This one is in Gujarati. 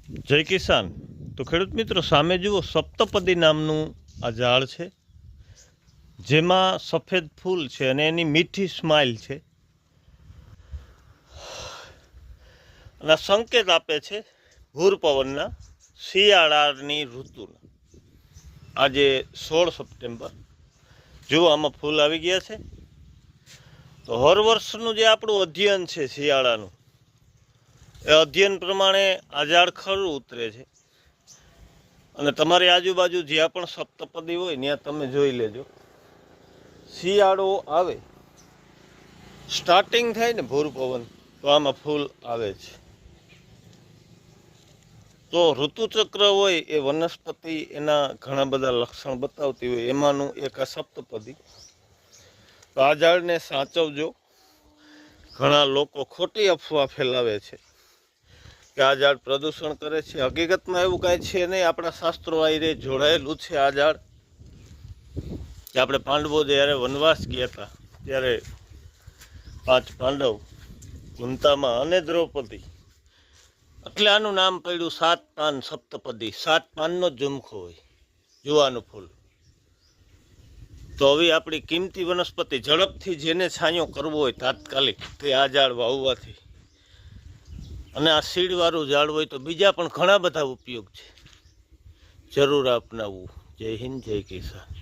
જય કિસાન. તો ખેડૂત મિત્રો, સામે જુઓ, સપ્તપદી નામનું આ ઝાડ છે. જેમાં સફેદ ફૂલ છે અને એની મીઠી સ્માઇલ છે. અને સંકેત આપે છે ભૂર પવનના શિયાળાની ઋતુના. આજે સોળ સપ્ટેમ્બર. જુઓ, આમાં ફૂલ આવી ગયા છે. તો હર વર્ષનું જે આપણું અધ્યયન છે શિયાળાનું અધ્યયન પ્રમાણે આ ઝાડ ખરું ઉતરે છે. અને તમારી આજુબાજુ જ્યાં પણ સપ્તપદી હોય, ત્યાં તમે જોઈ લેજો. શિયાળો આવે. સ્ટાર્ટિંગ થાય ને ભૂર પવન, તો આમાં ફૂલ આવે છે. તો ઋતુચક્ર હોય એ વનસ્પતિ, એના ઘણા બધા લક્ષણ બતાવતી હોય. એમાંનું એક આ સપ્તપદી. તો આ ઝાડને સાચવજો. ઘણા લોકો ખોટી અફવા ફેલાવે છે. કે આ ઝાડ પ્રદૂષણ કરે છે. હકીકતમાં એવું કાંઈ છે નહીં. આપણા શાસ્ત્રો આયરે જોડાયેલું છે આ ઝાડ કે આપણે પાંડવો જ્યારે વનવાસ ગયા હતા, ત્યારે પાંચ પાંડવ કુંતામાં અને દ્રૌપદી. એટલે આનું નામ પડ્યું સાત પાન સપ્તપદી. સાત પાનનો જ ઝુમખો હોય. જુવાનું ફૂલ. તો હવે આપણી કિંમતી વનસ્પતિ ઝડપથી જેને છાંયો કરવો હોય તાત્કાલિક તે આ ઝાડ વાવવાથી અને આ સીડવાળું ઝાડ હોય તો બીજા પણ ઘણા બધા ઉપયોગ છે. જરૂર અપનાવવું. જય હિન્દ, જય કિસાન.